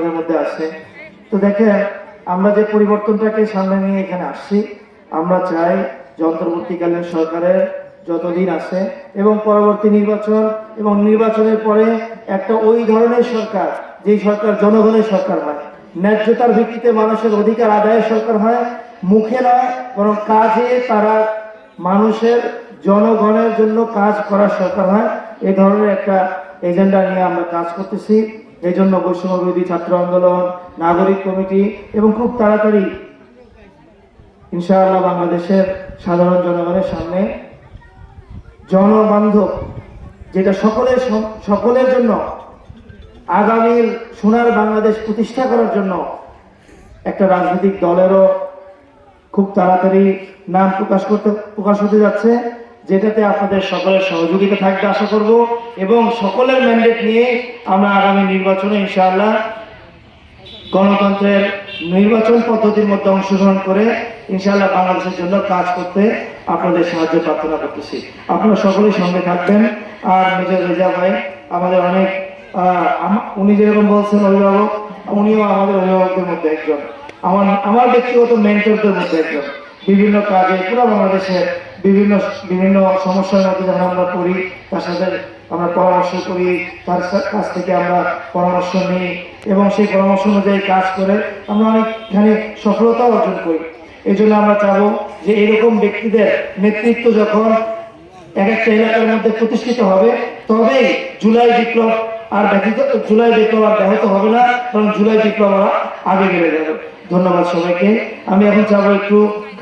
আমাদের মধ্যে আছে। তো দেখেন আমরা যে পরিবর্তনটাকে সামনে নিয়ে এখানে আসছি, আমরা চাই যে অন্তর্বর্তীকালীন সরকারের যতদিন আছে এবং পরবর্তী নির্বাচন এবং নির্বাচনের পরে একটা ওই ধরনের সরকার, যেই সরকার জনগণের সরকার হয়। ন্যায্যতার ভিত্তিতে মানুষের অধিকার আদায়ের সরকার হয়। মুখে নয়, বরং কাজে তারা মানুষের জনগণের জন্য কাজ করার সরকার হয়। এ ধরনের একটা এজেন্ডা নিয়ে আমরা কাজ করতেছি। এই জন্য বৈষম্য বিরোধী ছাত্র আন্দোলন, নাগরিক কমিটি এবং খুব তাড়াতাড়ি ইনশাআল্লাহ বাংলাদেশের সাধারণ জনগণের সামনে জনবান্ধব, যেটা সকলের সকলের জন্য আগামীর সোনার বাংলাদেশ প্রতিষ্ঠা করার জন্য একটা রাজনৈতিক দলেরও খুব তাড়াতাড়ি নাম প্রকাশ করতে প্রকাশ হতে যাচ্ছে। যেটাতে আপনাদের সকলের সহযোগিতা থাকবে আশা করব, এবং সকলের ম্যান্ডেট নিয়ে আমরা আগামী নির্বাচনে ইনশাআল্লাহ গণতন্ত্রের নির্বাচন পদ্ধতির মধ্যে অংশগ্রহণ করে ইনশাআল্লাহ বাংলাদেশের জন্য কাজ করতে আপনাদের সাহায্য প্রার্থনা করতেছি। আপনারা সকলেই সঙ্গে থাকবেন। আর মেজর রেজা ভাই আমাদের অনেক উনি যেরকম বলছেন অভিভাবক, উনিও আমাদের অভিভাবকদের মধ্যে একজন। আমার আমার ব্যক্তিগত মেন্টরদের মধ্যে একজন। বিভিন্ন কাজে পুরো বাংলাদেশের বিভিন্ন বিভিন্ন সমস্যার মধ্যে যখন আমরা পড়ি তার সাথে আমরা পরামর্শ করি, তার কাছ থেকে আমরা পরামর্শ নিই এবং সেই পরামর্শ অনুযায়ী কাজ করে আমরা অনেকখানি সফলতা অর্জন করি। এই জন্য আমরা চাবো যে এরকম ব্যক্তিদের নেতৃত্ব যখন এক একটা এলাকার মধ্যে প্রতিষ্ঠিত হবে, তবেই জুলাই বিপ্লব আর ব্যতীত, জুলাই বিপ্লব আর ব্যাহত হবে না, কারণ জুলাই বিপ্লব আগে বেড়ে যাবে। ধন্যবাদ সবাইকে। আমি এখন চাবো একটু